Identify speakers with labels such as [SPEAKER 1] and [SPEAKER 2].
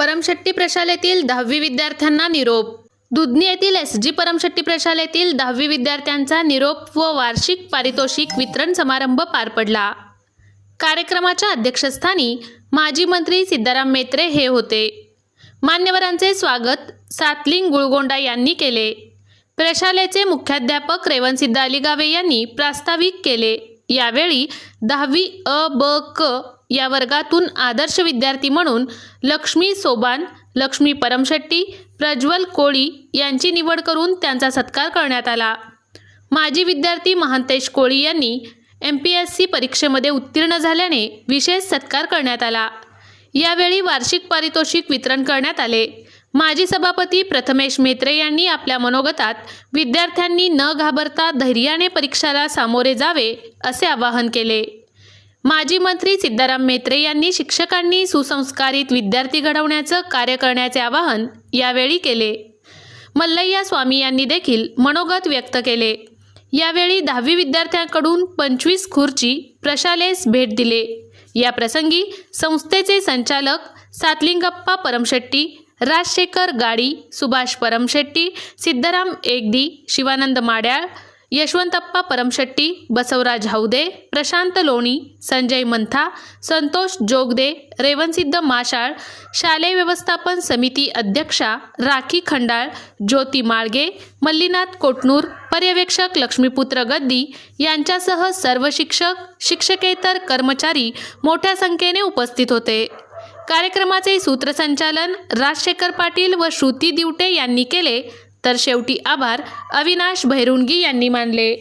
[SPEAKER 1] परमशेट्टी प्रशालेतील दहावी विद्यार्थ्यांना निरोप. दुधनी येथील एस जी परमशेट्टी प्रशालेतील दहावी विद्यार्थ्यांचा निरोप व वार्षिक पारितोषिक वितरण समारंभ पार पडला. कार्यक्रमाच्या अध्यक्षस्थानी माजी मंत्री सिद्धाराम मेत्रे हे होते. मान्यवरांचे स्वागत सातलिंग गुळगोंडा यांनी केले. प्रशालेचे मुख्याध्यापक रेवणसिद्ध अलिगावे यांनी प्रास्ताविक केले. यावेळी दहावी अ ब क या वर्गातून आदर्श विद्यार्थी म्हणून लक्ष्मी सोबान लक्ष्मी परमशेट्टी प्रज्वल कोळी यांची निवड करून त्यांचा सत्कार करण्यात आला. माजी विद्यार्थी महांतेश कोळी यांनी एम पी एस सी परीक्षेमध्ये उत्तीर्ण झाल्याने विशेष सत्कार करण्यात आला. यावेळी वार्षिक पारितोषिक वितरण करण्यात आले. माजी सभापती प्रथमेश मेत्रे यांनी आपल्या मनोगतात विद्यार्थ्यांनी न घाबरता धैर्याने परीक्षाला सामोरे जावे असे आवाहन केले. माजी मंत्री सिद्धाराम मेत्रे यांनी शिक्षकांनी सुसंस्कारित विद्यार्थी घडवण्याचं कार्य करण्याचे आवाहन यावेळी केले. मल्लय्या स्वामी यांनी देखील मनोगत व्यक्त केले. यावेळी दहावी विद्यार्थ्यांकडून पंचवीस खुर्ची प्रशालेस भेट दिले. या प्रसंगी संस्थेचे संचालक सातलिंगप्पा परमशेट्टी राजशेखर गाडी सुभाष परमशेट्टी सिद्धराम एकदी शिवानंद माड्याळ यशवंतप्पा परमशेट्टी बसवराज हौदे प्रशांत लोणी संजय मंथा संतोष जोगदे रेवणसिद्ध माशाळ शालेय व्यवस्थापन समिती अध्यक्षा राखी खंडाळ ज्योती माळगे मल्लीनाथ कोटनूर पर्यवेक्षक लक्ष्मीपुत्र गद्दी यांच्यासह सर्व शिक्षक शिक्षकेतर कर्मचारी मोठ्या संख्येने उपस्थित होते कार्यक्रमाचे सूत्रसंचालन राजशेखर पाटील व श्रुती दिवटे यांनी केले तर शेवटी आभार. अविनाश भैरुंगी यांनी मानले.